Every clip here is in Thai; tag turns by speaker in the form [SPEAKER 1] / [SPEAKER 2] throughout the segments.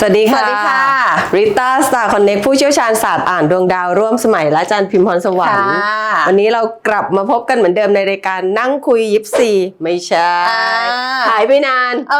[SPEAKER 1] สวัสดีค่ะ
[SPEAKER 2] สวัสดีค่ะ
[SPEAKER 1] ริต้าสตาร์คอนเน็กผู้เชี่ยวชาญศาสตร์อ่านดวงดาวร่วมสมัยและอาจารย์พิมพ์พรสวรรค์
[SPEAKER 2] ค่ะ
[SPEAKER 1] วันนี้เรากลับมาพบกันเหมือนเดิมในรายการนั่งคุยยิปซีไม่ใช่
[SPEAKER 2] อ่า
[SPEAKER 1] หายไปนาน
[SPEAKER 2] เอ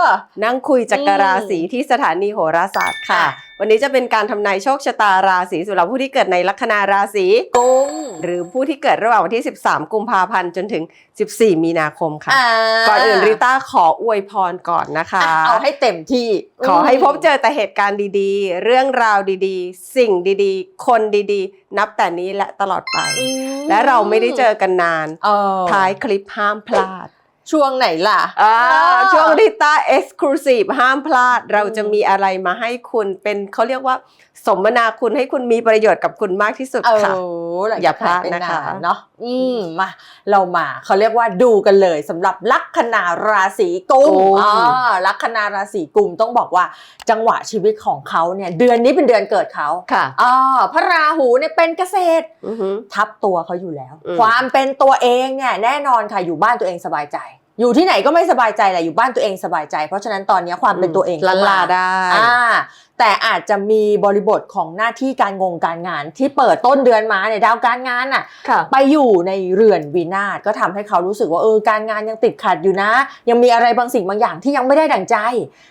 [SPEAKER 2] อ
[SPEAKER 1] นั่งคุยจักรราศี
[SPEAKER 2] อืม
[SPEAKER 1] ที่สถานีโหราศาสตร์ค่ะ
[SPEAKER 2] ค่ะ
[SPEAKER 1] วันนี้จะเป็นการทำนายโชคชะตาราศีสำหรับผู้ที่เกิดในลัคนาราศี
[SPEAKER 2] กุ้ง
[SPEAKER 1] หรือผู้ที่เกิดระหว่างวันที่ 13 กุมภาพันธ์จนถึง 14 มีนาคมค่ะาก่อนอื่นริต้าขออวยพรก่อนนะคะ
[SPEAKER 2] อะเอาให้เต็มที่
[SPEAKER 1] ขอให้พบเจอแต่เหตุการณ์ดีๆ เรื่องราวดีๆ สิ่งดีๆ คนดีๆ นับแต่นี้และตลอดไป
[SPEAKER 2] อืม
[SPEAKER 1] และเราไม่ได้เจอกันนาน
[SPEAKER 2] เออ
[SPEAKER 1] ท้ายคลิปห้ามพลาด
[SPEAKER 2] ช่วงไหนล่ะ
[SPEAKER 1] อ่า
[SPEAKER 2] อ่า
[SPEAKER 1] ช่วงริต้าเอ็กซ์คลูซีฟห้ามพลาด เราจะมีอะไรมาให้คุณเป็นเขาเรียกว่า สมนาคุณให้คุณมีประโยชน์กับคุณมากที่สุด
[SPEAKER 2] เอ
[SPEAKER 1] ค่ะ
[SPEAKER 2] อหลัง
[SPEAKER 1] อย่าพลาด
[SPEAKER 2] จกหไป
[SPEAKER 1] นะคะ
[SPEAKER 2] เนาะอืมมาเรามาเขาเรียกว่าดูกันเลยสำหรับลัคนาราศีกุม
[SPEAKER 1] กุม
[SPEAKER 2] อ่าลัคนาราศีกุมต้องบอกว่าจังหวะชีวิตของเขาเนี่ย เดือนนี้เป็นเดือนเกิดเขา
[SPEAKER 1] ค่ะ
[SPEAKER 2] อ่าพระราหูเนี่ยเป็นเกษตร
[SPEAKER 1] อือหือ
[SPEAKER 2] ทับตัวเขาอยู่แล้ว
[SPEAKER 1] อืม
[SPEAKER 2] ความเป็นตัวเองเนี่ยแน่นอนค่ะอยู่บ้านตัวเองสบายใจ อยู่ที่ไหนก็ไม่สบายใจแหละอยู่บ้านตัวเองสบายใจ เพราะฉะนั้นตอนนี้ความเป็นตัวเอง
[SPEAKER 1] ลัน
[SPEAKER 2] เข้ม
[SPEAKER 1] ลาได้
[SPEAKER 2] อ่าแต่อาจจะมีบริบทของหน้าที่การงงการงาน ที่เปิดต้นเดือนมาเนี่ยดาวการงานอะ
[SPEAKER 1] ค่ะ
[SPEAKER 2] ไปอยู่ในเรือนวินาศก็ทำให้เขารู้สึกว่าเออการงานยังติดขัดอยู่นะ ยังมีอะไรบางสิ่งบางอย่างที่ยังไม่ได้ดั่งใจ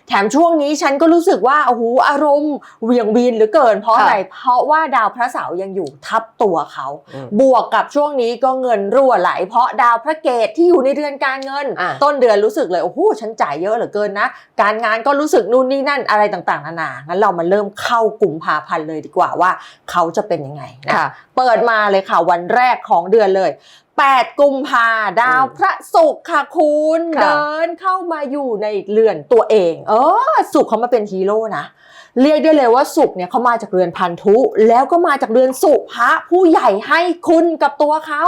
[SPEAKER 2] แถมช่วงนี้ฉันก็รู้สึกว่าโอ้โหอารมณ์เหวียงวีนเหลือเกิน เพราะ
[SPEAKER 1] ค่ะ
[SPEAKER 2] อะไรเพราะว่าดาวพระเสาร์ยังอยู่ทับตัวเขา
[SPEAKER 1] อืม
[SPEAKER 2] บวกกับช่วงนี้ก็เงินรั่วไหล เพราะดาวพระเกตที่อยู่ในเดือนการเงิน
[SPEAKER 1] อะ
[SPEAKER 2] ต้นเดือนรู้สึกเลยโอ้โหฉันจ่ายเยอะเหลือเกินนะ การงานก็รู้สึกนู่นนี่นั่นอะไรต่างๆนานางั้นเรามาเริ่มเข้ากลุ่มภาพันธ์เลยดีกว่าว่าเขาจะเป็นยังไงนะ
[SPEAKER 1] ค่ะ
[SPEAKER 2] เปิดมาเลยค่ะวันแรกของเดือนเลย8กุมภาดาว
[SPEAKER 1] อืม
[SPEAKER 2] พระศุกร์ค่ะคุณ
[SPEAKER 1] ค่ะ
[SPEAKER 2] เดินเข้ามาอยู่ในเรือนตัวเอง เออศุกร์เขามาเป็นฮีโร่นะเรียกได้เลยว่าศุกร์เนี่ยเขามาจากเรือนพันธุ แล้วก็มาจากเรือนสุภะผู้ใหญ่ให้คุณกับตัวเขา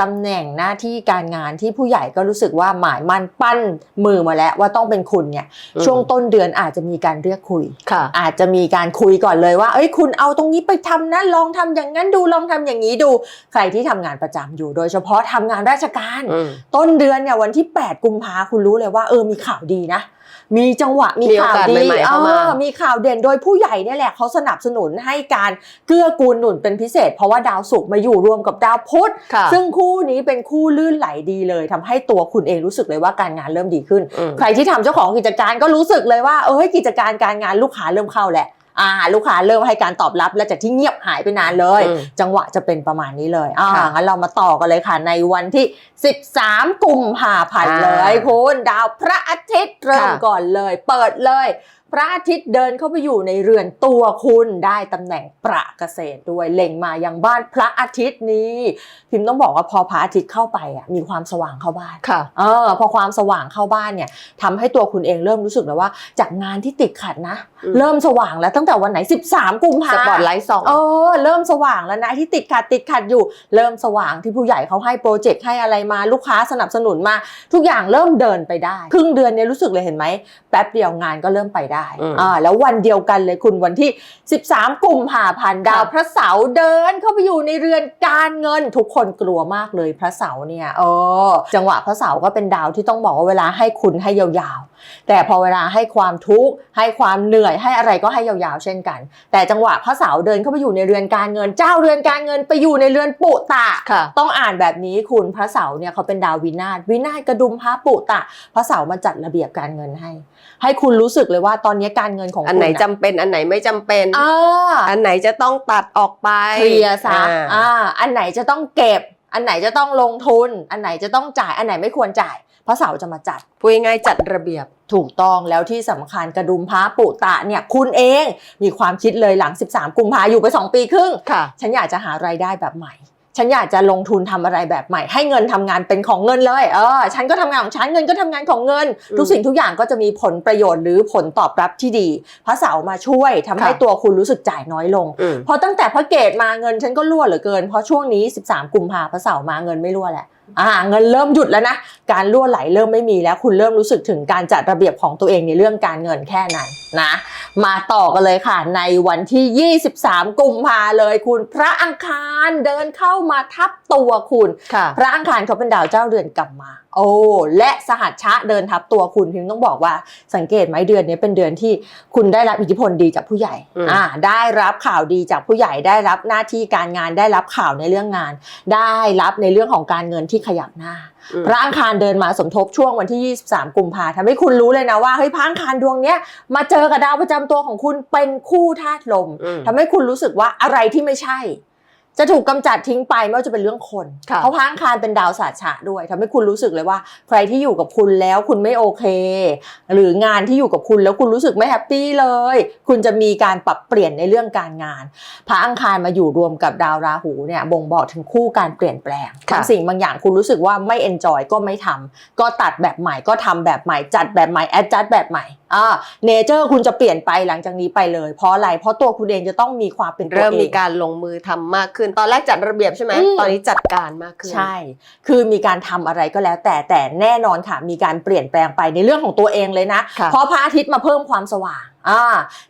[SPEAKER 2] ตำแหน่งหน้าที่การงานที่ผู้ใหญ่ก็รู้สึกว่าหมายมั่นปั้นมือมาแล้วว่าต้องเป็นคุณเนี่ย
[SPEAKER 1] อืม
[SPEAKER 2] ช่วงต้นเดือนอาจจะมีการเรียกคุย
[SPEAKER 1] ค่ะ
[SPEAKER 2] อาจจะมีการคุยก่อนเลยว่า เอ้ยคุณเอาตรงนี้ไปทำนะลองทำอย่างนั้นดูลองทำอย่างนี้ดู ใครที่ทำงานประจำอยู่ โดยเฉพาะทำงานราชการ
[SPEAKER 1] อืม
[SPEAKER 2] ต้นเดือนเนี่ยวันที่ 8 กุมภาคุณรู้เลยว่าเออมีข่าวดีนะ มีจังหวะมี
[SPEAKER 1] มีโอ
[SPEAKER 2] ข่าว
[SPEAKER 1] กาส
[SPEAKER 2] ดี
[SPEAKER 1] ใหม่ๆเข้ามา
[SPEAKER 2] ออมีข่าวเด่นโดยผู้ใหญ่เนี่ยแหละเขาสนับสนุนให้การเกื้อกูลหนุนเป็นพิเศษ เพราะว่าดาวศุกร์มาอยู่รวมกับดาวพุธ
[SPEAKER 1] ค่ะ
[SPEAKER 2] ซึ่งคู่นี้เป็นคู่ลื่นไหลดีเลยทำให้ตัวคุณเองรู้สึกเลยว่าการงานเริ่มดีขึ้น
[SPEAKER 1] อืม
[SPEAKER 2] ใครที่ทำเจ้าของกิจการก็รู้สึกเลยว่าเอ้ยกิจการการงานลูกค้าเริ่มเข้าแหละ อ่าลูกค้าเริ่มให้การตอบรับ และจากที่เงียบหายไปนานเลย
[SPEAKER 1] อืม
[SPEAKER 2] จังหวะจะเป็นประมาณนี้เลยอ่า
[SPEAKER 1] ค่ะ
[SPEAKER 2] งั้นเรามาต่อกันเลยค่ะ ในวันที่ 13 กุมภาพันธ์เลย
[SPEAKER 1] อ่า
[SPEAKER 2] คุณดาวพระอาทิตย์เริ่ม
[SPEAKER 1] ค่ะ
[SPEAKER 2] ก่อนเลย เปิดเลยพระอาทิตย์เดินเข้าไปอยู่ในเรือนตัวคุณได้ตำแหน่งประเกษตรด้วยเล็งมายังบ้านพระอาทิตย์นี้ พิมพ์ต้องบอกว่าพอพระอาทิตย์เข้าไปอะมีความสว่างเข้าบ้าน
[SPEAKER 1] ค่ะ
[SPEAKER 2] เออพอความสว่างเข้าบ้านเนี่ยทำให้ตัวคุณเองเริ่มรู้สึกแล้วว่า จากงานที่ติดขัดนะ
[SPEAKER 1] อืม
[SPEAKER 2] เริ่มสว่างแล้วตั้งแต่วันไหน 13 กุมภา
[SPEAKER 1] สปอตไลท์สอง
[SPEAKER 2] เออเริ่มสว่างแล้วนะที่ติดขัดติดขัดอยู่ เริ่มสว่างที่ผู้ใหญ่เขาให้โปรเจกต์ให้อะไรมาลูกค้าสนับสนุนมา ทุกอย่างเริ่มเดินไปได้ ครึ่งเดือนเนี้รู้สึกเลยเห็นไหมแป๊บเดียวงานก็เริ่มไปได้
[SPEAKER 1] อืม
[SPEAKER 2] อ่าแล้ววันเดียวกันเลยคุณวันที่ 13 กุมภาพันธ์ดาวพระเสาร์เดินเข้าไปอยู่ในเรือนการเงินทุกคนกลัวมากเลยพระเสาร์เนี่ยเออจังหวะพระเสาร์ก็เป็นดาวที่ต้องบอกว่าเวลาให้คุณให้ยาวๆ แต่พอเวลาให้ความทุกข์ให้ความเหนื่อยให้อะไรก็ให้ยาวๆ เช่นกัน แต่จังหวะพระเสาร์เดินเข้าไปอยู่ในเรือนการเงิน เจ้าเรือนการเงินไปอยู่ในเรือนปุตะ
[SPEAKER 1] ค่ะ
[SPEAKER 2] ต้องอ่านแบบนี้คุณพระเสาร์เนี่ยเขาเป็นดาววินาศวินาศกระดุมพระปุตะพระเสาร์มาจัดระเบียบการเงินให้ ให้คุณรู้สึกเลยว่าตอนนี้การเงินของคุณ
[SPEAKER 1] อันไหนจำเป็นอันไหนไม่จำเป็น
[SPEAKER 2] อ่า
[SPEAKER 1] อันไหนจะต้องตัดออกไป
[SPEAKER 2] เคลียร์ซะ
[SPEAKER 1] อ่า
[SPEAKER 2] อ่าอันไหนจะต้องเก็บ อันไหนจะต้องลงทุน อันไหนจะต้องจ่ายอันไหนไม่ควรจ่าย พระเสาร์จะมาจัด
[SPEAKER 1] พูดง่ายๆจัดระเบียบ
[SPEAKER 2] ถูกต้องแล้วที่สำคัญกระดุมพระปุตะเนี่ยคุณเองมีความคิดเลยหลัง 13 กุมภาอยู่ไป 2 ปีครึ่ง
[SPEAKER 1] ค่ะ
[SPEAKER 2] ฉันอยากจะหารายได้แบบใหม่ ฉันอยากจะลงทุนทำอะไรแบบใหม่ ให้เงินทำงานเป็นของเงินเลย เออ ฉันก็ทำงานของฉัน เงินก็ทำงานของเงิน
[SPEAKER 1] อืม
[SPEAKER 2] ทุกสิ่งทุกอย่างก็จะมีผลประโยชน์หรือผลตอบรับที่ดี พระเสาร์มาช่วยทำให้
[SPEAKER 1] ค่ะ
[SPEAKER 2] ตัวคุณรู้สึกจ่ายน้อยลง
[SPEAKER 1] อืม
[SPEAKER 2] พอตั้งแต่พระเกตมาเงินฉันก็รั่วเหลือเกิน เพราะช่วงนี้ 13 กุมภาพระเสาร์มาเงินไม่รั่วแหละ อ่าเงินเริ่มหยุดแล้วนะ การรั่วไหลเริ่มไม่มีแล้ว คุณเริ่มรู้สึกถึงการจัดระเบียบของตัวเองในเรื่องการเงินแค่นั้นนะ มาต่อกันเลยค่ะ ในวันที่ 23 กุมภาเลยคุณพระอังคารเดินเข้ามาทับตัวคุณ
[SPEAKER 1] ค่ะ
[SPEAKER 2] พระอังคารเขาเป็นดาวเจ้าเรือนกลับมา โอ้และสหัชชะเดินทับตัวคุณพิมพ์ต้องบอกว่าสังเกตไหมเดือนนี้เป็นเดือนที่คุณได้รับอิทธิพลดีจากผู้ใหญ่
[SPEAKER 1] อืม
[SPEAKER 2] อ่าได้รับข่าวดีจากผู้ใหญ่ได้รับหน้าที่การงานได้รับข่าวในเรื่องงาน ได้รับในเรื่องของการเงินที่ขยับหน้า
[SPEAKER 1] อืม
[SPEAKER 2] พระอังคารเดินมาสมทบช่วงวันที่ 23 กุมภาทำให้คุณรู้เลยนะว่าเฮ้ยพระอังคารดวงเนี้ยมาเจอกับดาวประจำตัวของคุณเป็นคู่ธาตุลม
[SPEAKER 1] อืม
[SPEAKER 2] ทำให้คุณรู้สึกว่าอะไรที่ไม่ใช่ จะถูกกำจัดทิ้งไปไม่ว่าจะเป็นเรื่องคน
[SPEAKER 1] ค่ะ
[SPEAKER 2] เพราะพระอังคารเป็นดาวศาสตร์ฉะด้วยทำให้คุณรู้สึกเลยว่า ใครที่อยู่กับคุณแล้วคุณไม่โอเค หรืองานที่อยู่กับคุณแล้วคุณรู้สึกไม่แฮปปี้เลย คุณจะมีการปรับเปลี่ยนในเรื่องการงานพระอังคารมาอยู่รวมกับดาวราหูเนี่ยบ่งบอกถึงคู่การเปลี่ยนแปลง
[SPEAKER 1] ค่ะ
[SPEAKER 2] บางสิ่งบางอย่างคุณรู้สึกว่าไม่เอนจอยก็ไม่ทำก็ตัดแบบใหม่ก็ทำแบบใหม่จัดแบบใหม่แอดจัดแบบใหม่อ่าเนเจอร์คุณจะเปลี่ยนไปหลังจากนี้ไปเลย เพราะอะไร เพราะตัวคุณเองจะต้องมีความเป็นตัว
[SPEAKER 1] เริ่ม
[SPEAKER 2] เอง
[SPEAKER 1] มีการลงมือทำมากขึ้น ตอนแรกจัดระเบียบใช่ไหม
[SPEAKER 2] อืม
[SPEAKER 1] ตอนนี้จัดการมากขึ้น
[SPEAKER 2] ใช่ คือมีการทำอะไรก็แล้ว แต่แต่แน่นอนค่ะ มีการเปลี่ยนแปลงไปในเรื่องของตัวเองเลยนะ
[SPEAKER 1] ค่ะ
[SPEAKER 2] เพราะพระอาทิตย์มาเพิ่มความสว่าง อ่า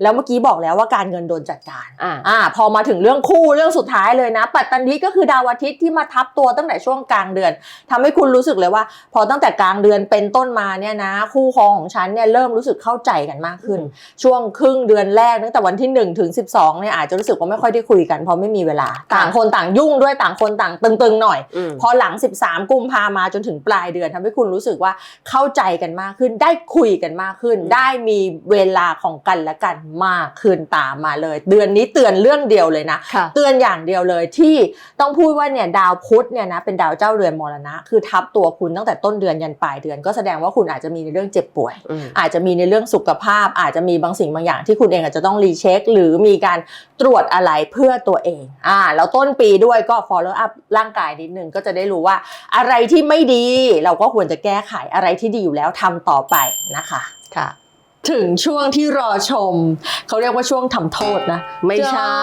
[SPEAKER 2] แล้วเมื่อกี้บอกแล้วว่าการเงินโดนจัดการ
[SPEAKER 1] อ่า
[SPEAKER 2] อ่าพอมาถึงเรื่องคู่เรื่องสุดท้ายเลยนะ ปัตตานีก็คือดาวอาทิตย์ที่มาทับตัวตั้งแต่ช่วงกลางเดือนทำให้คุณรู้สึกเลยว่า พอตั้งแต่กลางเดือนเป็นต้นมาเนี่ยนะ คู่ครองของฉันเนี่ยเริ่มรู้สึกเข้าใจกันมากขึ้น
[SPEAKER 1] อืม
[SPEAKER 2] ช่วงครึ่งเดือนแรกตั้งแต่วันที่1ถึง12เนี่ยอาจจะรู้สึกว่าไม่ค่อยได้คุยกันเพราะไม่มีเวลา ต่างคนต่างยุ่งด้วยต่างคนต่างตึงๆหน่อย
[SPEAKER 1] อืม
[SPEAKER 2] พอหลัง 13 กุมภามาจนถึงปลายเดือนทำให้คุณรู้สึกว่าเข้าใจกันมากขึ้น ได้คุยกันมากขึ้น
[SPEAKER 1] อืม
[SPEAKER 2] ได้มีเวลาของกันและกันมากขึ้นตามมาเลย เดือนนี้เตือนเรื่องเดียวเลยนะ
[SPEAKER 1] ค่ะ
[SPEAKER 2] เตือนอย่างเดียวเลยที่ต้องพูดว่าเนี่ยดาวพุธเนี่ยนะเป็นดาวเจ้าเรือนมรณะ คือทับตัวคุณตั้งแต่ต้นเดือนยันปลายเดือน ก็แสดงว่าคุณอาจจะมีในเรื่องเจ็บป่วย
[SPEAKER 1] อืม
[SPEAKER 2] อาจจะมีในเรื่องสุขภาพ อาจจะมีบางสิ่งบางอย่างที่คุณเองอาจจะต้องรีเช็ค หรือมีการตรวจอะไรเพื่อตัวเองอ่าแล้วต้นปีด้วยก็ follow up ร่างกายนิดนึงก็จะได้รู้ว่าอะไรที่ไม่ดีเราก็ควรจะแก้ไขอะไรที่ดีอยู่แล้วทำต่อไปนะคะ
[SPEAKER 1] ค่ะ
[SPEAKER 2] ถึงช่วงที่รอชม เขาเรียกว่าช่วงทำโทษนะ
[SPEAKER 1] ไม่ใช่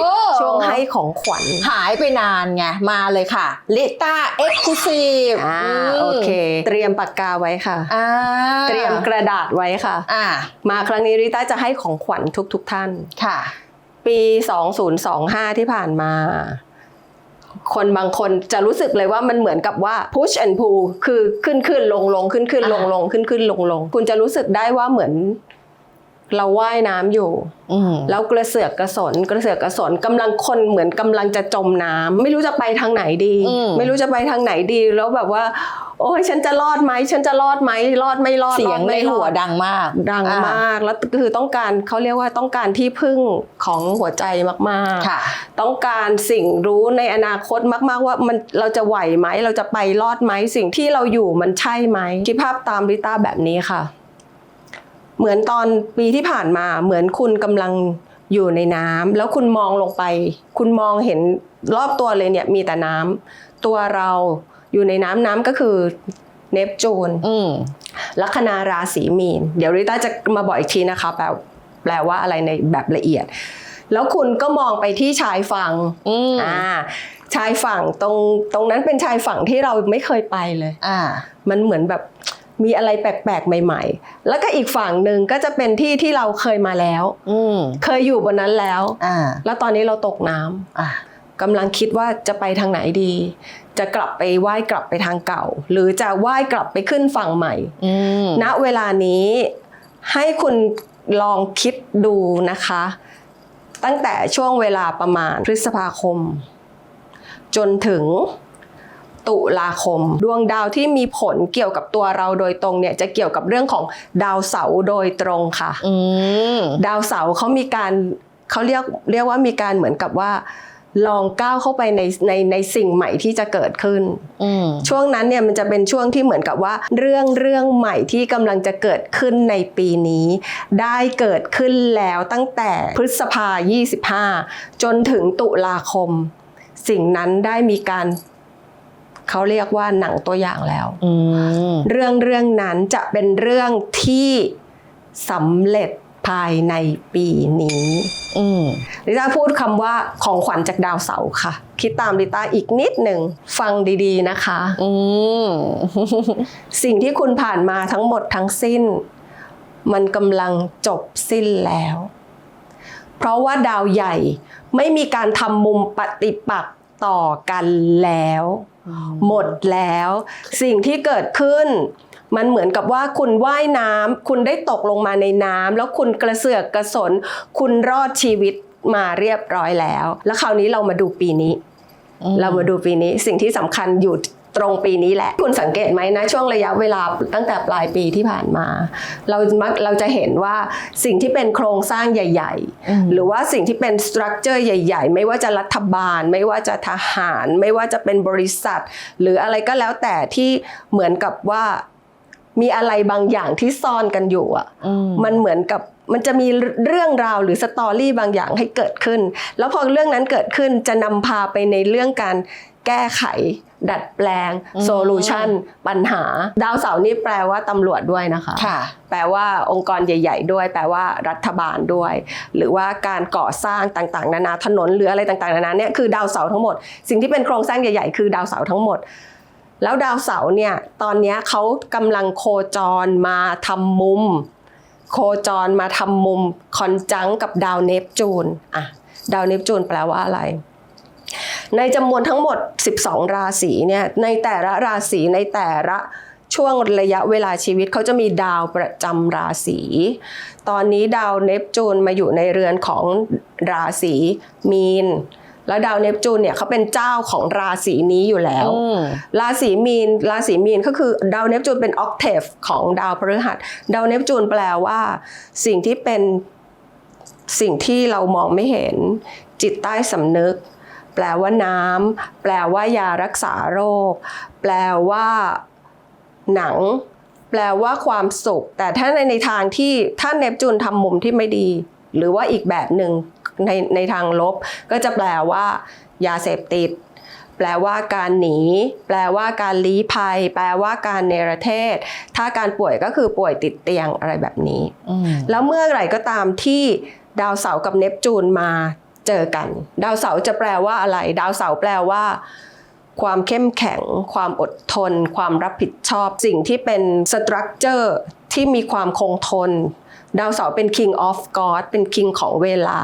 [SPEAKER 2] โอ้
[SPEAKER 1] ช่วงให้ของขวัญ
[SPEAKER 2] หายไปนานไง มาเลยค่ะลิต้าเอ็กซ์คลูซีฟ
[SPEAKER 1] อ่าโอเค เตรียมปากกาไว้ค่ะ
[SPEAKER 2] อ่า
[SPEAKER 1] เตรียมกระดาษไว้ค่ะ
[SPEAKER 2] อ่า
[SPEAKER 1] มาครั้งนี้ริต้าจะให้ของขวัญทุกๆทท่าน
[SPEAKER 2] ค่ะ
[SPEAKER 1] ปี 2025 ที่ผ่านมา คนบางคนจะรู้สึกเลยว่ามันเหมือนกับว่า push and pull คือขึ้นขึ้นลงลงขึ้นขึ้นลงลงขึ้นขึ้นลงลงคุณจะรู้สึกได้ว่าเหมือนเราว่ายน้ำอยู่
[SPEAKER 2] อืม
[SPEAKER 1] แล้วกระเสือกกระสนกระเสือกกระสนกำลังคนเหมือนกำลังจะจมน้ำไม่รู้จะไปทางไหนดี
[SPEAKER 2] อืม
[SPEAKER 1] ไม่รู้จะไปทางไหนดี แล้วแบบว่า โอ้ยฉันจะรอดไหมฉันจะรอดไหมรอดไม่รอด
[SPEAKER 2] เสียง
[SPEAKER 1] รอด
[SPEAKER 2] ใน
[SPEAKER 1] ไม่รอด
[SPEAKER 2] หัวดังมาก
[SPEAKER 1] ดัง
[SPEAKER 2] อ่
[SPEAKER 1] มากแล้วคือต้องการเขาเรียกว่าต้องการที่พึ่งของหัวใจมาก
[SPEAKER 2] ค่ะ
[SPEAKER 1] ๆต้องการสิ่งรู้ในอนาคตมาก ๆ ว่ามันเราจะไหวไหมเราจะไปรอดไหมสิ่งที่เราอยู่มันใช่ไหมคิดภาพตามริต้าแบบนี้ค่ะ เหมือนตอนปีที่ผ่านมาเหมือนคุณกำลังอยู่ในน้ำแล้วคุณมองลงไป คุณมองเห็นรอบตัวเลยเนี่ยมีแต่น้ำตัวเรา อยู่ในน้ำน้ำก็คือเนปจูน
[SPEAKER 2] อืม
[SPEAKER 1] ลัคนาราศีมีน เดี๋ยวริต้าจะมาบอกอีกทีนะคะ แปลแปลว่าอะไรในแบบละเอียด แล้วคุณก็มองไปที่ชายฝั่ง
[SPEAKER 2] อืม
[SPEAKER 1] อ่าชายฝั่งตรงตรงนั้นเป็นชายฝั่งที่เราไม่เคยไปเลย
[SPEAKER 2] อ่า
[SPEAKER 1] มันเหมือนแบบมีอะไรแปลกๆใหม่ ๆ แล้วก็อีกฝั่งหนึ่งก็จะเป็นที่ที่เราเคยมาแล้ว
[SPEAKER 2] อืม
[SPEAKER 1] เคยอยู่บนนั้นแล้ว
[SPEAKER 2] อ่า
[SPEAKER 1] แล้วตอนนี้เราตกน้ำ
[SPEAKER 2] อ่า
[SPEAKER 1] กำลังคิดว่าจะไปทางไหนดี จะกลับไปว่ายกลับไปทางเก่า หรือจะว่ายกลับไปขึ้นฝั่งใหม่
[SPEAKER 2] อืม
[SPEAKER 1] ณเวลานี้ให้คุณลองคิดดูนะคะ ตั้งแต่ช่วงเวลาประมาณพฤษภาคม จนถึงตุลาคม ดวงดาวที่มีผลเกี่ยวกับตัวเราโดยตรงเนี่ยจะเกี่ยวกับเรื่องของดาวเสาร์โดยตรงค่ะ
[SPEAKER 2] อืม
[SPEAKER 1] ดาวเสาร์เขามีการเขาเรียกเรียกว่ามีการเหมือนกับว่า ลองก้าวเข้าไปในในในสิ่งใหม่ที่จะเกิดขึ้น
[SPEAKER 2] อืม
[SPEAKER 1] ช่วงนั้นเนี่ยมันจะเป็นช่วงที่เหมือนกับว่า เรื่องเรื่องใหม่ที่กำลังจะเกิดขึ้นในปีนี้ ได้เกิดขึ้นแล้วตั้งแต่พฤษภา 25 จนถึงตุลาคม สิ่งนั้นได้มีการเขาเรียกว่าหนังตัวอย่างแล้ว
[SPEAKER 2] อืม
[SPEAKER 1] เรื่องเรื่องนั้นจะเป็นเรื่องที่สำเร็จ ภายในปีนี้
[SPEAKER 2] อืม
[SPEAKER 1] ลิต้าพูดคำว่าของขวัญจากดาวเสาร์ค่ะ คิดตามลิต้าอีกนิดหนึ่งฟังดีๆนะคะ
[SPEAKER 2] อืม
[SPEAKER 1] สิ่งที่คุณผ่านมาทั้งหมดทั้งสิ้น มันกำลังจบสิ้นแล้ว เพราะว่าดาวใหญ่ไม่มีการทำมุมปฏิปักษ์ต่อกันแล้ว หมดแล้ว สิ่งที่เกิดขึ้น มันเหมือนกับว่าคุณว่ายน้ำคุณได้ตกลงมาในน้ำแล้วคุณกระเสือกกระสน คุณรอดชีวิตมาเรียบร้อยแล้ว แล้วคราวนี้เรามาดูปีนี้
[SPEAKER 2] อืม
[SPEAKER 1] เรามาดูปีนี้สิ่งที่สำคัญอยู่ตรงปีนี้แหละ คุณสังเกตไหมนะช่วงระยะเวลาตั้งแต่ปลายปีที่ผ่านมา เรามักเราจะเห็นว่าสิ่งที่เป็นโครงสร้างใหญ่
[SPEAKER 2] อืม
[SPEAKER 1] ๆหรือว่าสิ่งที่เป็นสตรัคเจอร์ใหญ่ ๆ ไม่ว่าจะรัฐบาล ไม่ว่าจะทหาร ไม่ว่าจะเป็นบริษัท หรืออะไรก็แล้วแต่ที่เหมือนกับว่า มีอะไรบางอย่างที่ซ่อนกันอยู่อะ
[SPEAKER 2] อืม
[SPEAKER 1] มันเหมือนกับมันจะมีเรื่องราวหรือสตอรี่บางอย่างให้เกิดขึ้น แล้วพอเรื่องนั้นเกิดขึ้นจะนำพาไปในเรื่องการแก้ไข ดัดแปลง
[SPEAKER 2] อืม
[SPEAKER 1] โซลูชันปัญหา ดาวเสาร์นี่แปลว่าตำรวจด้วยนะคะ
[SPEAKER 2] ค่ะ
[SPEAKER 1] แปลว่าองค์กรใหญ่ ๆ ด้วย แปลว่ารัฐบาลด้วย หรือว่าการก่อสร้างต่างๆ นานาถนนหรืออะไรต่างๆ นานาเนี่ยคือดาวเสาร์ทั้งหมด สิ่งที่เป็นโครงสร้างใหญ่ ๆ คือดาวเสาร์ทั้งหมด แล้วดาวเสาร์เนี่ยตอนนี้เขากำลังโคจรมาทำมุม โคจรมาทำมุมคอนจังกับดาวเนปจูนอะดาวเนปจูนแปลว่าอะไร ในจำนวนทั้งหมด 12 ราศีเนี่ยในแต่ละราศีในแต่ละช่วงระยะเวลาชีวิตเขาจะมีดาวประจำราศี ตอนนี้ดาวเนปจูนมาอยู่ในเรือนของราศีมีน แล้วดาวเนปจูนเนี่ยเขาเป็นเจ้าของราศีนี้อยู่แล้ว
[SPEAKER 2] อืม
[SPEAKER 1] ราศีมีน ราศีมีนก็คือดาวเนปจูนเป็นออกเทฟของดาวพฤหัส ดาวเนปจูนแปลว่า สิ่งที่เป็นสิ่งที่เรามองไม่เห็น จิตใต้สำนึก แปลว่าน้ำแปลว่ายารักษาโรค แปลว่าหนัง แปลว่าความสุข แต่ถ้าในในทางที่ถ้าเนปจูนทำมุมที่ไม่ดี หรือว่าอีกแบบหนึ่ง ในในทางลบ ก็จะแปลว่า ยาเสพติด แปลว่าการหนี แปลว่าการลี้ภัย แปลว่าการเนรเทศ ถ้าการป่วยก็คือป่วยติดเตียงอะไรแบบนี้
[SPEAKER 2] อืม
[SPEAKER 1] แล้วเมื่อไหร่ก็ตามที่ดาวเสาร์กับเนปจูนมาเจอกัน ดาวเสาร์จะแปลว่าอะไร ดาวเสาร์แปลว่า ความเข้มแข็ง ความอดทน ความรับผิดชอบ สิ่งที่เป็นสตรัคเจอร์ที่มีความคงทน ดาวเสาร์เป็น King of God เป็น King ของเวลา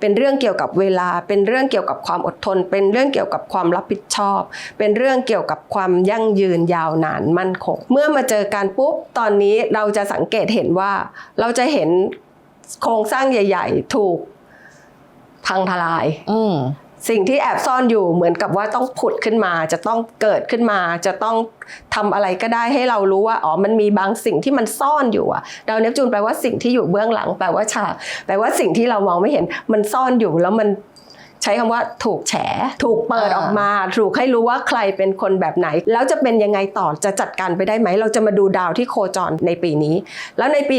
[SPEAKER 1] เป็นเรื่องเกี่ยวกับเวลา เป็นเรื่องเกี่ยวกับความอดทน เป็นเรื่องเกี่ยวกับความรับผิดชอบ เป็นเรื่องเกี่ยวกับความยั่งยืนยาวนานมั่นคง เมื่อมาเจอกันปุ๊บ ตอนนี้เราจะสังเกตเห็นว่าเราจะเห็นโครงสร้างใหญ่ ๆ ถูกพังทลาย สิ่งที่แอบซ่อนอยู่เหมือนกับว่าต้องผุดขึ้นมา จะต้องเกิดขึ้นมา จะต้องทำอะไรก็ได้ให้เรารู้ว่าอ๋อมันมีบางสิ่งที่มันซ่อนอยู่อะดาวเนปจูนแปลว่าสิ่งที่อยู่เบื้องหลังแปลว่าฉากแปลว่าสิ่งที่เรามองไม่เห็นมันซ่อนอยู่แล้วมัน ใช้คำว่าถูกแฉ ถูกเปิด
[SPEAKER 2] อ่า
[SPEAKER 1] ออกมา ถูกให้รู้ว่าใครเป็นคนแบบไหน แล้วจะเป็นยังไงต่อจะจัดการไปได้ไหม เราจะมาดูดาวที่โคจรในปีนี้ แล้วในปี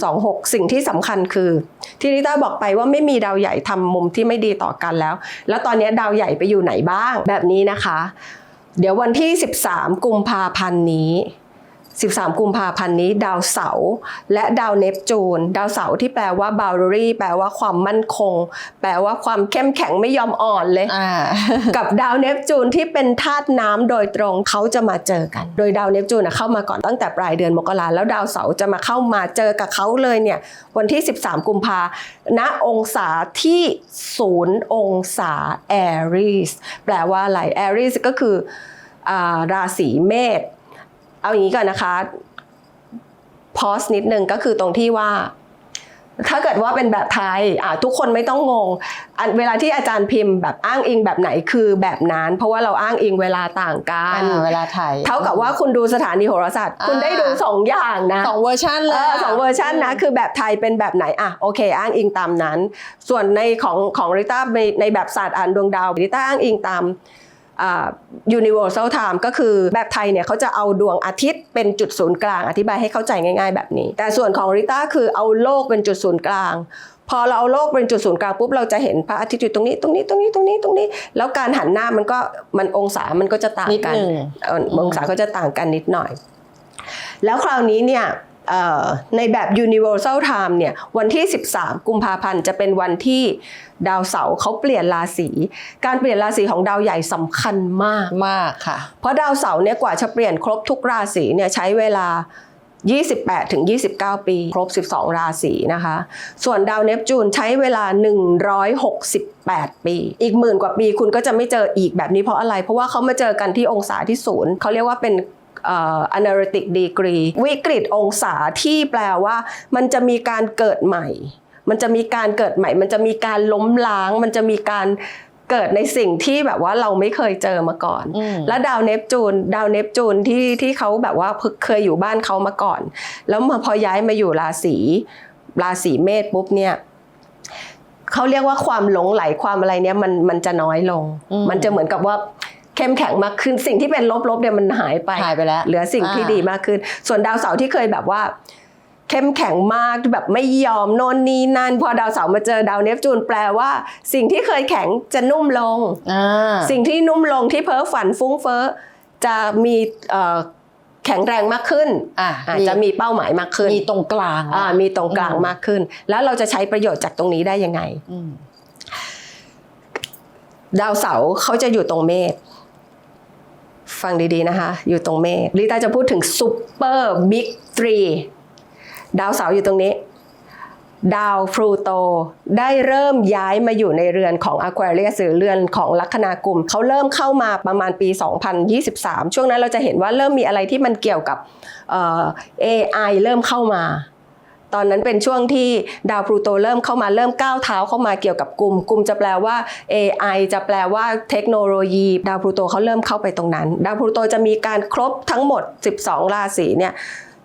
[SPEAKER 1] 2026 สิ่งที่สำคัญคือ ที่ริต้าบอกไปว่าไม่มีดาวใหญ่ทำมุมที่ไม่ดีต่อกันแล้ว แล้วตอนนี้ดาวใหญ่ไปอยู่ไหนบ้างแบบนี้นะคะ เดี๋ยววันที่ 13 กุมภาพันธ์นี้ 13 กุมภาพันธ์นี้ ดาวเสาร์และดาวเนปจูน ดาวเสาร์ที่แปลว่า boundary แปลว่าความมั่นคง แปลว่าความเข้มแข็งไม่ยอมอ่อนเลย
[SPEAKER 2] อ่า
[SPEAKER 1] กับดาวเนปจูนที่เป็นธาตุน้ำโดยตรงเขาจะมาเจอกัน โดยดาวเนปจูนนะเข้ามาก่อนตั้งแต่ปลายเดือนมกราแล้วดาวเสาร์จะมาเข้ามาเจอกับเขาเลยเนี่ยวันที่ 13 กุมภาณองศาที่ศูนย์องศาแอรีสแปลว่าอะไรแอรีสก็คืออาราศีเมษ เอาอย่างนี้ก่อนนะคะพอสนิดนึงก็คือตรงที่ว่า ถ้าเกิดว่าเป็นแบบไทยอะทุกคนไม่ต้องงงอันเวลาที่อาจารย์พิมพ์แบบอ้างอิงแบบไหนคือแบบนั้น เพราะว่าเราอ้างอิงเวลาต่างกัน
[SPEAKER 2] อ่าเวลาถ่าย
[SPEAKER 1] เท่ากับว่าคุณดูสถานีโหราศาสตร์
[SPEAKER 2] อ่า
[SPEAKER 1] คุณได้ดูสองอย่างนะ
[SPEAKER 2] สองเวอร์ชันเล
[SPEAKER 1] เอยอสองเวอร์ชันนะคือแบบไทยเป็นแบบไหนอะโอเค อ้างอิงตามนั้น ส่วนในของของริต้าในในแบบศาสตร์อ่านดวงดาวริต้าอ้างอิงตามอ่า universal time ก็คือแบบไทยเนี่ยเขาจะเอาดวงอาทิตย์เป็นจุดศูนย์กลาง อธิบายให้เข้าใจง่าย ๆ แบบนี้ แต่ส่วนของริต้าคือเอาโลกเป็นจุดศูนย์กลาง พอเราเอาโลกเป็นจุดศูนย์กลางปุ๊บเราจะเห็นพระอาทิตย์อยู่ตรงนี้ตรงนี้ตรงนี้ตรงนี้ตรงนี้ แล้วการหันหน้ามันก็มันองศามันก็จะต่าง
[SPEAKER 2] นิด
[SPEAKER 1] กัน
[SPEAKER 2] หนึ่ง
[SPEAKER 1] เอ่อองศาก็จะต่างกันนิดหน่อย แล้วคราวนี้เนี่ยเอ่อ ในแบบ universal time เนี่ยวันที่ 13 กุมภาพันธ์จะเป็นวันที่ดาวเสาร์เขาเปลี่ยนราศีการเปลี่ยนราศีของดาวใหญ่สำคัญมาก
[SPEAKER 2] มากค่ะ
[SPEAKER 1] เพราะดาวเสาร์เนี่ยกว่าจะเปลี่ยนครบทุกราศีเนี่ยใช้เวลา 28ถึง29 ปี ครบ 12 ราศีนะคะ ส่วนดาวเนปจูนใช้เวลา 168 ปี อีกหมื่นกว่าปีคุณก็จะไม่เจออีกแบบนี้เพราะอะไร เพราะว่าเขามาเจอกันที่องศาที่ศูนย์เขาเรียกว่าเป็นเอ่อ analytic degree วิกฤตองศาที่แปลว่า มันจะมีการเกิดใหม่ มันจะมีการเกิดใหม่ มันจะมีการล้มล้าง มันจะมีการเกิดในสิ่งที่แบบว่าเราไม่เคยเจอมาก่อน
[SPEAKER 2] อืม
[SPEAKER 1] และดาวเนปจูน ดาวเนปจูนที่ที่เขาแบบว่าเพิ่งเคยอยู่บ้านเขามาก่อน แล้วมาพอย้ายมาอยู่ราศีราศีเมษปุ๊บเนี่ยเขาเรียกว่าความหลงไหลความอะไรเนี่ยมันมันจะน้อยลง
[SPEAKER 2] อืม
[SPEAKER 1] มันจะเหมือนกับว่า เข้มแข็งมากขึ้นสิ่งที่เป็นลบๆเนี่ยมันหายไป
[SPEAKER 2] หายไปแล้ว
[SPEAKER 1] เหลือสิ่งที่
[SPEAKER 2] อ่า
[SPEAKER 1] ดีมากขึ้น ส่วนดาวเสาร์ที่เคยแบบว่าเข้มแข็งมากแบบไม่ยอมโน่นนี่นั่น พอดาวเสาร์มาเจอดาวเนปจูนแปลว่า สิ่งที่เคยแข็งจะนุ่มลง
[SPEAKER 2] อ่า
[SPEAKER 1] สิ่งที่นุ่มลงที่เพ้อฝันฟุ้งเฟ้อจะมีเอ่อแข็งแรงมากขึ้น
[SPEAKER 2] อะ
[SPEAKER 1] อาจจะมีเป้าหมายมากขึ้น
[SPEAKER 2] มีตรงกลาง
[SPEAKER 1] อ่ามีตรงกลาง
[SPEAKER 2] อืม
[SPEAKER 1] มากขึ้น แล้วเราจะใช้ประโยชน์จากตรงนี้ได้ยังไง
[SPEAKER 2] อืม
[SPEAKER 1] ดาวเสาร์เขาจะอยู่ตรงเมษ ฟังดีๆนะคะ อยู่ตรงเมษลิต้าจะพูดถึงซูเปอร์บิ๊กทรีดาวเสาร์อยู่ตรงนี้ ดาวพลูโต ได้เริ่มย้ายมาอยู่ในเรือนของ Aquarius หรือเรือนของลัคนากลุ่มเขาเริ่มเข้ามาประมาณปี 2023 ช่วงนั้นเราจะเห็นว่าเริ่มมีอะไรที่มันเกี่ยวกับเอ่อเริ่มเข้ามา ตอนนั้นเป็นช่วงที่ดาวพลูโตเริ่มเข้ามาเริ่มก้าวเท้าเข้ามาเกี่ยวกับกลุ่ม กลุ่มจะแปลว่า AI จะแปลว่าเทคโนโลยี ดาวพลูโตเขาเริ่มเข้าไปตรงนั้น ดาวพลูโตจะมีการครบทั้งหมด 12 ราศีเนี่ย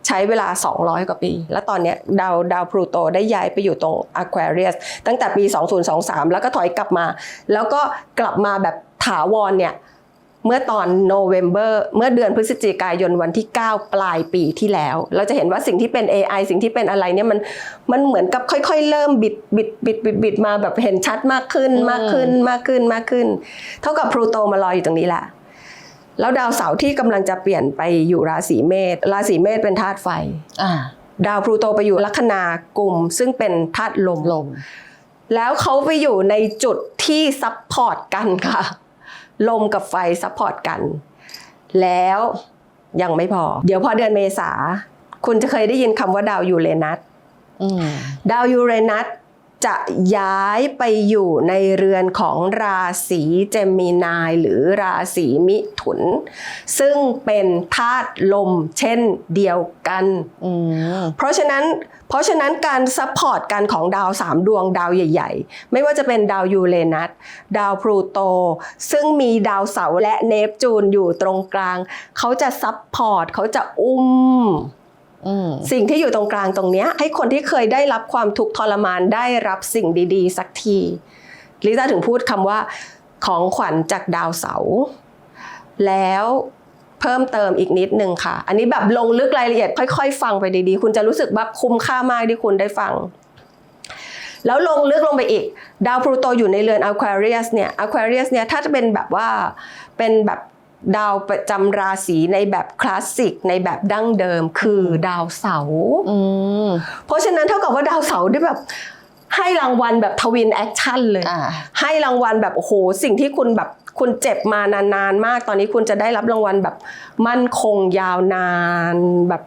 [SPEAKER 1] ใช้เวลา 200 กว่าปี แล้วตอนนี้ดาวดาวพลูโตได้ย้ายไปอยู่ตรง Aquarius ตั้งแต่ปี 2023 แล้วก็ถอยกลับมา แล้วก็กลับมาแบบถาวรเนี่ย เมื่อตอนโนเวม ber เมื่อเดือนพฤศจิกายนวันที่ 9 ปลายปีที่แล้ว เราจะเห็นว่าสิ่งที่เป็น AI สิ่งที่เป็นอะไรเนี่ยมันมันเหมือนกับค่อยๆ เริ่มบิดบิดบิดบิดบิดมาแบบเห็นชัดมากขึ้น
[SPEAKER 2] อืม
[SPEAKER 1] มากขึ้นมากขึ้นมากขึ้น เท่ากับพลูโตมารออยู่ตรงนี้แหละแล้วดาวเสาร์ที่กำลังจะเปลี่ยนไปอยู่ราศีเมษราศีเมษเป็นธาตุไฟ
[SPEAKER 2] อ่า
[SPEAKER 1] ดาวพลูโตไปอยู่ลัคนากลุ่มซึ่งเป็นธาตุลม
[SPEAKER 2] ลม
[SPEAKER 1] แล้วเขาไปอยู่ในจุดที่ซับพอร์ตกันค่ะ ลมกับไฟซับพอร์ตกัน แล้วยังไม่พอ เดี๋ยวพอเดือนเมษา คุณจะเคยได้ยินคำว่าดาวยูเรนัส
[SPEAKER 2] อืม
[SPEAKER 1] ดาวยูเรนัสจะย้ายไปอยู่ในเรือนของราศีเจมินายหรือราศีมิถุน ซึ่งเป็นธาตุลมเช่นเดียวกัน
[SPEAKER 2] อืม
[SPEAKER 1] เพราะฉะนั้น เพราะฉะนั้นการซัพพอร์ตกันของดาวสามดวงดาวใหญ่ ๆ ไม่ว่าจะเป็นดาวยูเรนัสดาวพลูโต ซึ่งมีดาวเสาร์และเนปจูนอยู่ตรงกลาง เขาจะซัพพอร์ตเขาจะอุ้ม
[SPEAKER 2] อืม
[SPEAKER 1] สิ่งที่อยู่ตรงกลางตรงเนี้ยให้คนที่เคยได้รับความทุกข์ทรมานได้รับสิ่งดี ๆ สักทีลิซ่าถึงพูดคำว่าของขวัญจากดาวเสาร์แล้ว เพิ่มเติมอีกนิดนึงค่ะ อันนี้แบบลงลึกรายละเอียดค่อย ๆ ฟังไปดีๆ คุณจะรู้สึกแบบคุ้มค่ามากที่คุณได้ฟัง แล้วลงลึกลงไปอีก ดาวพลูโตอยู่ในเรือน Aquarius เนี่ย Aquarius เนี่ยถ้าจะเป็นแบบว่าเป็นแบบดาวประจำราศีในแบบคลาสสิกในแบบดั้งเดิมคือดาวเสาร์
[SPEAKER 2] อืม
[SPEAKER 1] เพราะฉะนั้นเท่ากับว่าดาวเสาร์ได้แบบ ให้รางวัลแบบทวินแอคชั่นเลย
[SPEAKER 2] อ่า
[SPEAKER 1] ให้รางวัลแบบโอ้โหสิ่งที่คุณแบบคุณเจ็บมานานๆมาก ตอนนี้คุณจะได้รับรางวัลแบบมั่นคงยาวนานแบบ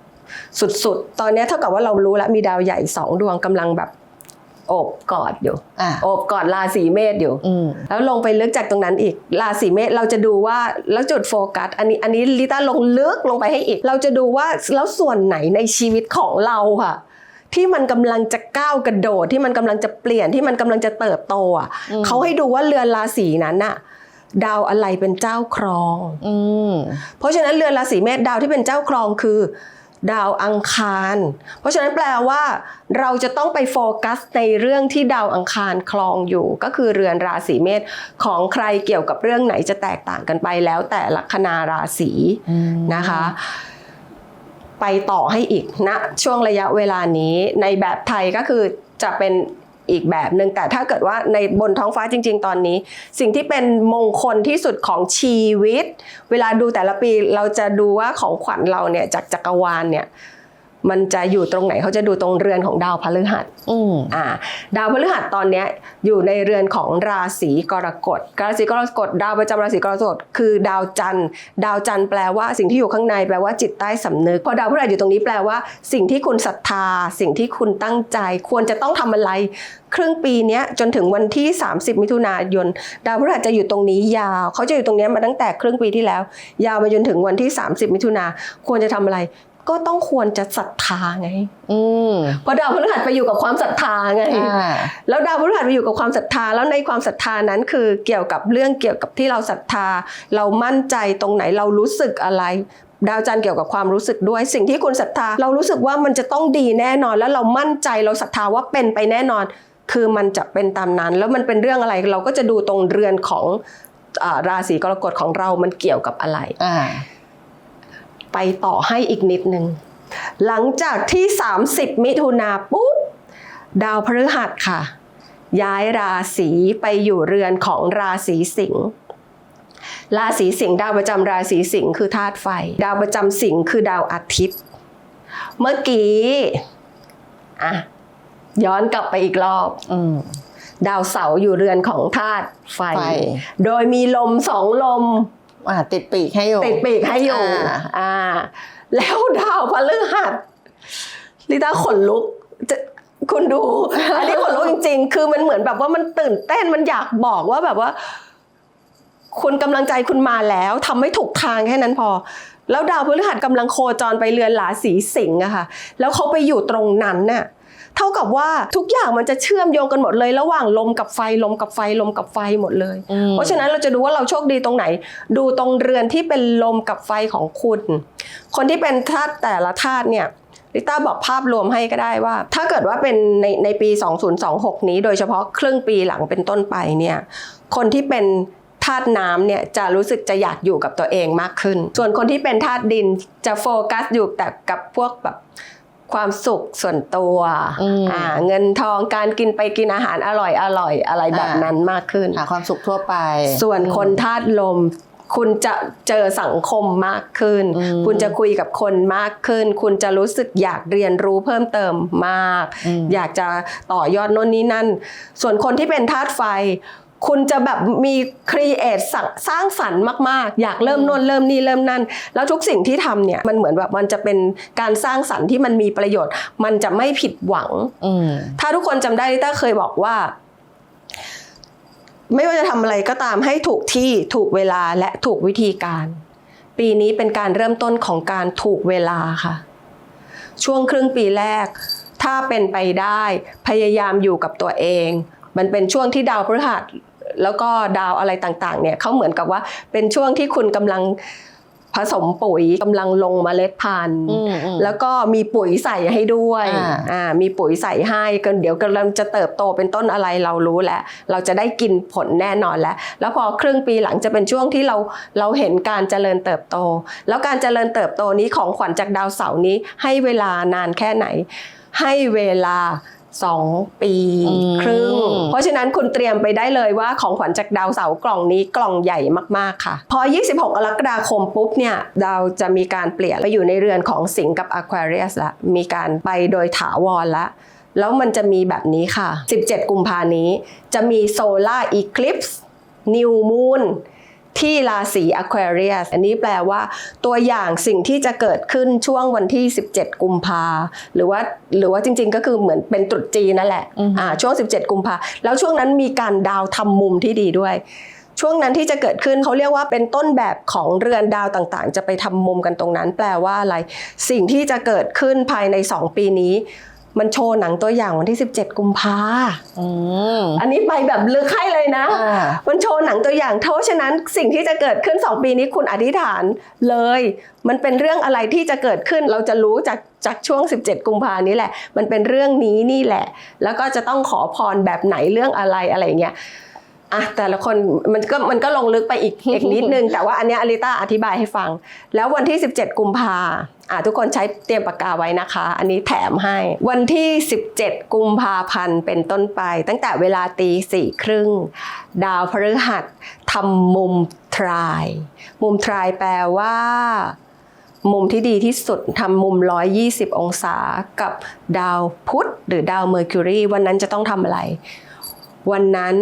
[SPEAKER 1] สุดๆ ตอนนี้เท่ากับว่าเรารู้แล้วมีดาวใหญ่สองดวงกำลังแบบโอบกอดอยู่
[SPEAKER 2] อ่า
[SPEAKER 1] โอบกอดราศีเมษอยู่
[SPEAKER 2] อืม
[SPEAKER 1] แล้วลงไปลึกจากตรงนั้นอีกราศีเมษเราจะดูว่าแล้วจุดโฟกัส อันนี้อันนี้ลิต้าลงลึกลงไปให้อีก เราจะดูว่าแล้วส่วนไหนในชีวิตของเราค่ะ ที่มันกำลังจะก้าวกระโดดที่มันกำลังจะเปลี่ยนที่มันกำลังจะเติบโตอะ
[SPEAKER 2] อืม
[SPEAKER 1] เขาให้ดูว่าเรือนราศีนั้นน่ะดาวอะไรเป็นเจ้าครอง
[SPEAKER 2] อืม
[SPEAKER 1] เพราะฉะนั้นเรือนราศีเมษดาวที่เป็นเจ้าครองคือ ดาวอังคาร เพราะฉะนั้นแปลว่า เราจะต้องไปโฟกัสในเรื่องที่ดาวอังคารคลองอยู่ ก็คือเรือนราศีเมษของใครเกี่ยวกับเรื่องไหนจะแตกต่างกันไปแล้วแต่ลัคนาราศี
[SPEAKER 2] อืม
[SPEAKER 1] นะคะ ไปต่อให้อีกณนะช่วงระยะเวลานี้ในแบบไทยก็คือจะเป็นอีกแบบหนึ่งแต่ถ้าเกิดว่าในบนท้องฟ้าจริง ๆ ตอนนี้ สิ่งที่เป็นมงคลที่สุดของชีวิต เวลาดูแต่ละปีเราจะดูว่าของขวัญเราเนี่ยจากจักรวาลเนี่ย มันจะอยู่ตรงไหนเขาจะดูตรงเรือนของดาวพฤหัส
[SPEAKER 2] อืม
[SPEAKER 1] อ่า ดาวพฤหัสตอนเนี้ยอยู่ในเรือนของราศีกรกฎ ราศีกรกฎดาวประจำราศีกรกฎคือดาวจันทร์ ดาวจันทร์แปลว่าสิ่งที่อยู่ข้างในแปลว่าจิตใต้สำนึก พอดาวพฤหัสอยู่ตรงนี้แปลว่า สิ่งที่คุณศรัทธา สิ่งที่คุณตั้งใจ ควรจะต้องทำอะไร ครึ่งปีเนี้ยจนถึงวันที่ 30 มิถุนายน ดาวพฤหัสจะอยู่ตรงนี้ยาว เขาจะอยู่ตรงเนี้ยมาตั้งแต่ครึ่งปีที่แล้ว ยาวไปจนถึงวันที่ 30 มิถุนาควรจะทำอะไร ก็ต้องควรจะศรัทธาไง
[SPEAKER 2] อืม
[SPEAKER 1] เพราะดาวพฤหัสไปอยู่กับความศรัทธาไง
[SPEAKER 2] อ่า
[SPEAKER 1] แล้วดาวพฤหัสไปอยู่กับความศรัทธาแล้วในความศรัทธานั้นคือเกี่ยวกับเรื่องเกี่ยวกับที่เราศรัทธา เรามั่นใจตรงไหนเรารู้สึกอะไรดาวจันทร์เกี่ยวกับความรู้สึกด้วยสิ่งที่คุณศรัทธา เรารู้สึกว่ามันจะต้องดีแน่นอน แล้วเรามั่นใจเราศรัทธาว่าเป็นไปแน่นอน คือมันจะเป็นตามนั้น แล้วมันเป็นเรื่องอะไรเราก็จะดูตรงเรือนของอ่าราศีกรกฎของเรามันเกี่ยวกับอะไร
[SPEAKER 2] อ่า
[SPEAKER 1] ไปต่อให้อีกนิดนึง หลังจากที่ 30 มิถุนาปุ๊บ ดาวพฤหัสค่ะ ย้ายราศีไปอยู่เรือนของราศีสิงห์ราศีสิงห์ดาวประจำราศีสิงห์คือธาตุไฟ ดาวประจำสิงห์คือดาวอาทิตย์ เมื่อกี้อะย้อนกลับไปอีกรอบ
[SPEAKER 2] อืม
[SPEAKER 1] ดาวเสาร์อยู่เรือนของธาตุไฟ
[SPEAKER 2] ไฟ
[SPEAKER 1] โดยมีลมสองลม
[SPEAKER 2] อ่า ติดปีกให้อยู่
[SPEAKER 1] ติดปีกให้อยู่
[SPEAKER 2] อ่า
[SPEAKER 1] อ่า แล้วดาวพฤหัสลิต้าขนลุกจะคุณดู อันนี้ขนลุกจริง ๆ คือมันเหมือนแบบว่ามันตื่นเต้นมันอยากบอกว่าแบบว่า คุณกำลังใจคุณมาแล้วทำไม่ถูกทางแค่นั้นพอ แล้วดาวพฤหัสกำลังโคจรไปเรือนราศีสิงห์อะค่ะ แล้วเขาไปอยู่ตรงนั้นน่ะ เท่ากับว่าทุกอย่างมันจะเชื่อมโยงกันหมดเลย ระหว่างลมกับไฟลมกับไฟลมกับไฟหมดเลย
[SPEAKER 2] อืม
[SPEAKER 1] เพราะฉะนั้นเราจะดูว่าเราโชคดีตรงไหน ดูตรงเรือนที่เป็นลมกับไฟของคุณ คนที่เป็นธาตุแต่ละธาตุเนี่ยลิต้าบอกภาพรวมให้ก็ได้ว่า ถ้าเกิดว่าเป็นในในปี 2026 นี้โดยเฉพาะครึ่งปีหลังเป็นต้นไปเนี่ยคนที่เป็นธาตุน้ำเนี่ยจะรู้สึกจะอยากอยู่กับตัวเองมากขึ้น ส่วนคนที่เป็นธาตุดินจะโฟกัสอยู่แต่กับพวกแบบ ความสุขส่วนตัว
[SPEAKER 2] อืม
[SPEAKER 1] อ่าเงินทองการกินไปกินอาหารอร่อยอร่อยอะไรแบบ
[SPEAKER 2] อ่านั้
[SPEAKER 1] นั้นมากขึ้น
[SPEAKER 2] หาความสุขทั่วไป
[SPEAKER 1] ส่วนคนธาตุลมคุณจะเจอสังคมมากขึ้น
[SPEAKER 2] อืม
[SPEAKER 1] คุณจะคุยกับคนมากขึ้น คุณจะรู้สึกอยากเรียนรู้เพิ่มเติมมาก
[SPEAKER 2] อืม
[SPEAKER 1] อยากจะต่อยอดโน่นนี่นั่น ส่วนคนที่เป็นธาตุไฟ คุณจะแบบมีครีเอทสร้างสรรค์มาก ๆ อยากเริ่มโน่นเริ่มนี่เริ่มนั่น แล้วทุกสิ่งที่ทำเนี่ยมันเหมือนแบบมันจะเป็นการสร้างสรรค์ที่มันมีประโยชน์ มันจะไม่ผิดหวัง
[SPEAKER 2] อืม
[SPEAKER 1] ถ้าทุกคนจำได้ลิต้าเคยบอกว่า ไม่ว่าจะทำอะไรก็ตามให้ถูกที่ถูกเวลาและถูกวิธีการ ปีนี้เป็นการเริ่มต้นของการถูกเวลาค่ะ ช่วงครึ่งปีแรก ถ้าเป็นไปได้ พยายามอยู่กับตัวเองมันเป็นช่วงที่ดาวพฤหัส แล้วก็ดาวอะไรต่างๆเนี่ยเขาเหมือนกับว่าเป็นช่วงที่คุณกำลังผสมปุ๋ยกำลังลงเมล็ดพันธุ์
[SPEAKER 2] อืมอืม
[SPEAKER 1] แล้วก็มีปุ๋ยใส่ให้ด้วย
[SPEAKER 2] อ่า
[SPEAKER 1] อ่ามีปุ๋ยใส่ให้ก็เดี๋ยวกำลังจะเติบโตเป็นต้นอะไรเรารู้แล้ว เราจะได้กินผลแน่นอนแล้ว แล้วพอครึ่งปีหลังจะเป็นช่วงที่เราเราเห็นการเจริญเติบโต แล้วการเจริญเติบโตนี้ของขวัญจากดาวเสาร์นี้ให้เวลานานแค่ไหน ให้เวลา 2 ปี
[SPEAKER 2] อืม
[SPEAKER 1] ครึ่ง เพราะฉะนั้นคุณเตรียมไปได้เลยว่าของขวัญจากดาวเสาร์กล่องนี้กล่องใหญ่มาก ๆ ค่ะ พอ 26 กรกฎาคมปุ๊บเนี่ยดาวจะมีการเปลี่ยนไปอยู่ในเรือนของสิงห์กับ Aquarius ละ มีการไปโดยถาวรละ แล้วมันจะมีแบบนี้ค่ะ 17 กุมภานี้ จะมี Solar Eclipse New Moon ที่ราศี Aquarius อันนี้แปลว่า ตัวอย่างสิ่งที่จะเกิดขึ้นช่วงวันที่ 17 กุมภาหรือว่าหรือว่าจริง ๆ ก็คือเหมือนเป็นตรุษจีนนั่นแหละ
[SPEAKER 2] อือฮึ
[SPEAKER 1] อ่าช่วง 17 กุมภาแล้วช่วงนั้นมีการดาวทำมุมที่ดีด้วยช่วงนั้นที่จะเกิดขึ้นเขาเรียกว่าเป็นต้นแบบของเรือนดาวต่างๆ จะไปทำมุมกันตรงนั้น แปลว่าอะไร สิ่งที่จะเกิดขึ้นภายใน 2 ปีนี้ มันโชว์หนังตัวอย่างวันที่ 17 กุมภา
[SPEAKER 2] อืม
[SPEAKER 1] อันนี้ไปแบบลึกให้เลยนะ
[SPEAKER 2] อ่า
[SPEAKER 1] มันโชว์หนังตัวอย่าง เพราะฉะนั้นสิ่งที่จะเกิดขึ้น 2 ปีนี้คุณอธิษฐานเลย มันเป็นเรื่องอะไรที่จะเกิดขึ้นเราจะรู้จากจากช่วง 17 กุมภานี้แหละ มันเป็นเรื่องนี้นี่แหละ แล้วก็จะต้องขอพรแบบไหนเรื่องอะไรอะไรอย่างเงี้ย อะแต่ละคนมันก็มันก็ลงลึกไปอีกอีกนิดนึง แต่ว่าอันเนี้ยอลิต้าอธิบายให้ฟัง แล้ววันที่ 17 กุมภาอะทุกคนใช้เตรียมปากกาไว้นะคะ อันนี้แถมให้ วันที่ 17 กุมภาพันธ์เป็นต้นไป ตั้งแต่เวลาตีสี่ครึ่ง ดาวพฤหัสทำมุมทราย มุมทรายแปลว่า มุมที่ดีที่สุดทำมุม 120 องศากับดาวพุธหรือดาวเมอร์คิวรีวันนั้นจะต้องทำอะไร วันนั้น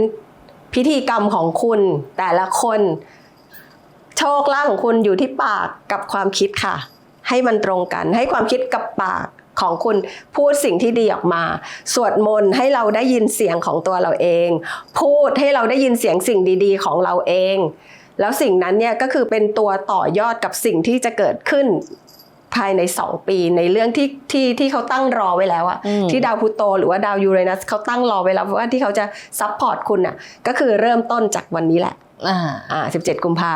[SPEAKER 1] พิธีกรรมของคุณแต่ละคน โชคลาภของคุณอยู่ที่ปากกับความคิดค่ะ ให้มันตรงกัน ให้ความคิดกับปากของคุณพูดสิ่งที่ดีออกมา สวดมนต์ให้เราได้ยินเสียงของตัวเราเอง พูดให้เราได้ยินเสียงสิ่งดี ๆ ของเราเอง แล้วสิ่งนั้นเนี่ยก็คือเป็นตัวต่อยอดกับสิ่งที่จะเกิดขึ้น ภายใน 2 ปีในเรื่องที่ที่ที่เขาตั้งรอไว้แล้วอะ
[SPEAKER 2] อืม
[SPEAKER 1] ที่ดาวพลูโตหรือว่าดาวยูเรนัสเขาตั้งรอไว้แล้วว่าที่เขาจะซัพพอร์ตคุณอะก็คือเริ่มต้นจากวันนี้แหละ
[SPEAKER 2] อ่า
[SPEAKER 1] อ่า17กุมภา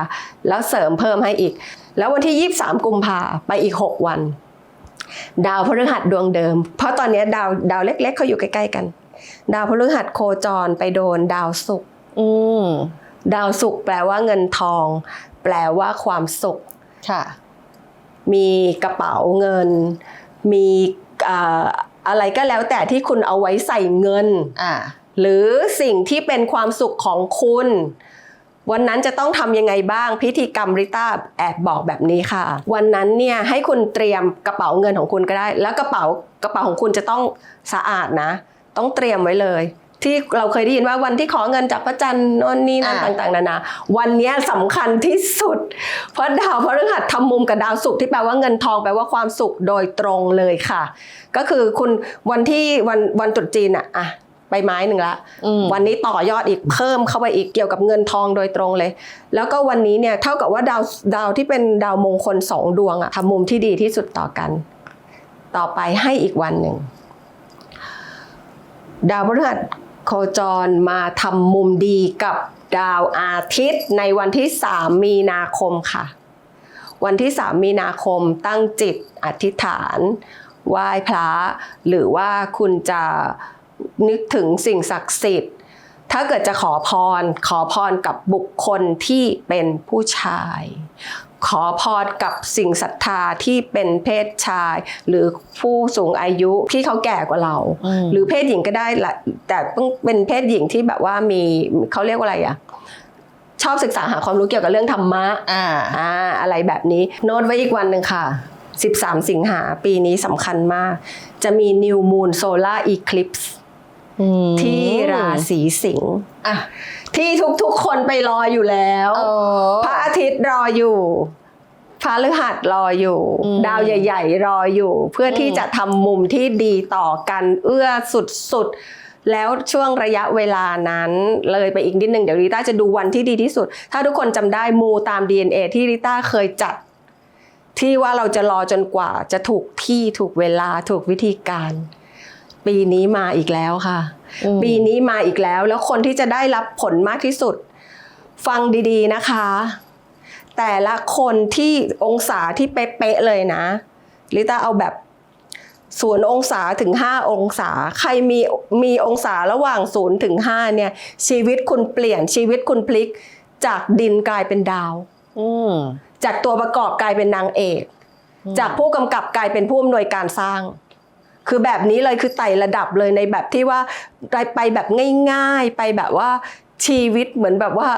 [SPEAKER 1] แล้วเสริมเพิ่มให้อีก แล้ววันที่23กุมภาไปอีก6วัน ดาวพฤหัสดวงเดิม เพราะตอนนี้ดาวดาวเล็ก ๆเขาอยู่ใกล้ๆกัน ดาวพฤหัสโคจรไปโดนดาวศุกร์
[SPEAKER 2] อืม
[SPEAKER 1] ดาวศุกร์แปลว่าเงินทอง แปลว่าความสุข
[SPEAKER 2] ค่ะ
[SPEAKER 1] มีกระเป๋าเงิน มีอ่าอะไรก็แล้วแต่ที่คุณเอาไว้ใส่เงิน
[SPEAKER 2] อ่า
[SPEAKER 1] หรือสิ่งที่เป็นความสุขของคุณ วันนั้นจะต้องทำยังไงบ้างพิธีกรรมริต้าแอบบอกแบบนี้ค่ะ วันนั้นเนี่ยให้คุณเตรียมกระเป๋าเงินของคุณก็ได้ แล้วกระเป๋ากระเป๋าของคุณจะต้องสะอาดนะ ต้องเตรียมไว้เลย ที่เราเคยได้ยินว่าวันที่ขอเงินจากพระจันทร์โน่นนี่นั่น
[SPEAKER 2] อ่า
[SPEAKER 1] ต่างๆนานา วันเนี้ยสำคัญที่สุด เพราะดาวพฤหัสทำมุมกับดาวศุกร์ที่แปลว่าเงินทองแปลว่าความสุขโดยตรงเลยค่ะ ก็คือคุณวันที่วันวันตรุษจีนอะอะไปไม้หนึ่งละ
[SPEAKER 2] อืม
[SPEAKER 1] วันนี้ต่อยอดอีกเพิ่มเข้าไปอีกเกี่ยวกับเงินทองโดยตรงเลย แล้วก็วันนี้เนี่ยเท่ากับว่าดาวดาวที่เป็นดาวมงคลสองดวงอะทำมุมที่ดีที่สุดต่อกัน ต่อไปให้อีกวันหนึ่งดาวพฤหัส โคจรมาทำมุมดีกับดาวอาทิตย์ในวันที่ 3 มีนาคมค่ะ วันที่ 3 มีนาคมตั้งจิตอธิษฐานไหว้พระหรือว่าคุณจะนึกถึงสิ่งศักดิ์สิทธิ์ ถ้าเกิดจะขอพรขอพรกับบุคคลที่เป็นผู้ชาย ขอพรกับสิ่งศรัทธาที่เป็นเพศชาย หรือผู้สูงอายุที่เขาแก่กว่าเรา
[SPEAKER 2] อืม
[SPEAKER 1] หรือเพศหญิงก็ได้ละแต่ต้องเป็นเพศหญิงที่แบบว่ามีเขาเรียกว่าอะไรอะชอบศึกษาหาความรู้เกี่ยวกับเรื่องธรรมะ
[SPEAKER 2] อ่า
[SPEAKER 1] อ่าอะไรแบบนี้โน้ตไว้อีกวันหนึ่งค่ะ 13 สิงหาปีนี้สำคัญมาก จะมี New Moon Solar Eclipse
[SPEAKER 2] อืม
[SPEAKER 1] ที่ราศีสิงห์
[SPEAKER 2] อะ
[SPEAKER 1] ที่ทุกๆคนไปรออยู่แล้ว
[SPEAKER 2] เออ
[SPEAKER 1] พระอาทิตย์รออยู่ พระฤหัสรออยู่
[SPEAKER 2] อืม
[SPEAKER 1] ดาวใหญ่ๆ รออยู่ เพื่อที่
[SPEAKER 2] อืม
[SPEAKER 1] จะทำมุมที่ดีต่อกันเอื้อสุดๆ แล้วช่วงระยะเวลานั้น เลยไปอีกนิดนึงเดี๋ยวริต้าจะดูวันที่ดีที่สุด ถ้าทุกคนจำได้มูตาม DNA ที่ริต้าเคยจัด ที่ว่าเราจะรอจนกว่าจะถูกที่ถูกเวลาถูกวิธีการ ปีนี้มาอีกแล้วค่ะ
[SPEAKER 2] อืม
[SPEAKER 1] ปีนี้มาอีกแล้ว แล้วคนที่จะได้รับผลมากที่สุด ฟังดีๆนะคะ แต่ละคนที่องศาที่เป๊ะๆเลยนะลิต้าเอาแบบศูนย์องศาถึง 5 องศา ใครมีมีองศาระหว่างศูนย์ถึง5เนี่ย ชีวิตคุณเปลี่ยนชีวิตคุณพลิก จากดินกลายเป็นดาว
[SPEAKER 2] อืม
[SPEAKER 1] จากตัวประกอบกลายเป็นนางเอก
[SPEAKER 2] อืม
[SPEAKER 1] จากผู้กำกับกลายเป็นผู้อำนวยการสร้าง คือแบบนี้เลยคือไต่ระดับเลยในแบบที่ว่าไปไปแบบง่าย ๆ ไปแบบว่าชีวิตเหมือนแบบว่า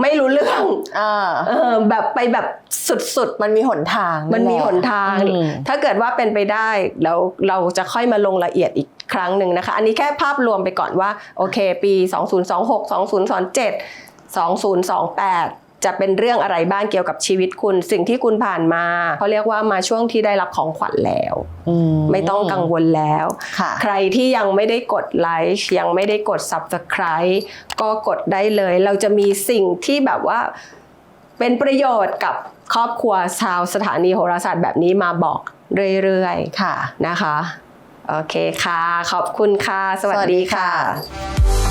[SPEAKER 1] ไม่รู้เรื่อง
[SPEAKER 2] อ่า
[SPEAKER 1] เออแบบไปแบบสุด
[SPEAKER 2] มันมีหนทาง
[SPEAKER 1] ๆมันมีหนทาง
[SPEAKER 2] อืม
[SPEAKER 1] ถ้าเกิดว่าเป็นไปได้แล้วเราจะค่อยมาลงละเอียดอีกครั้งหนึ่งนะคะ อันนี้แค่ภาพรวมไปก่อนว่า โอเค ปี 2026 2027 2028 จะเป็นเรื่องอะไรบ้างเกี่ยวกับชีวิตคุณ สิ่งที่คุณผ่านมาเขาเรียกว่ามาช่วงที่ได้รับของขวัญแล้ว
[SPEAKER 2] อื
[SPEAKER 1] ไม่ต้องกังวลแล้ว
[SPEAKER 2] ค่ะ
[SPEAKER 1] ใครที่ยังไม่ได้กดไลค์ยังไม่ได้กด Subscribe ก็กดได้เลย เราจะมีสิ่งที่แบบว่าเป็นประโยชน์กับครอบครัวชาวสถานีโหราศาสตร์แบบนี้มาบอกเรื่อย
[SPEAKER 2] ค่ะ
[SPEAKER 1] ๆนะคะ โอเคค่ะ ขอบคุณค่ะ สวัสดีค่ะ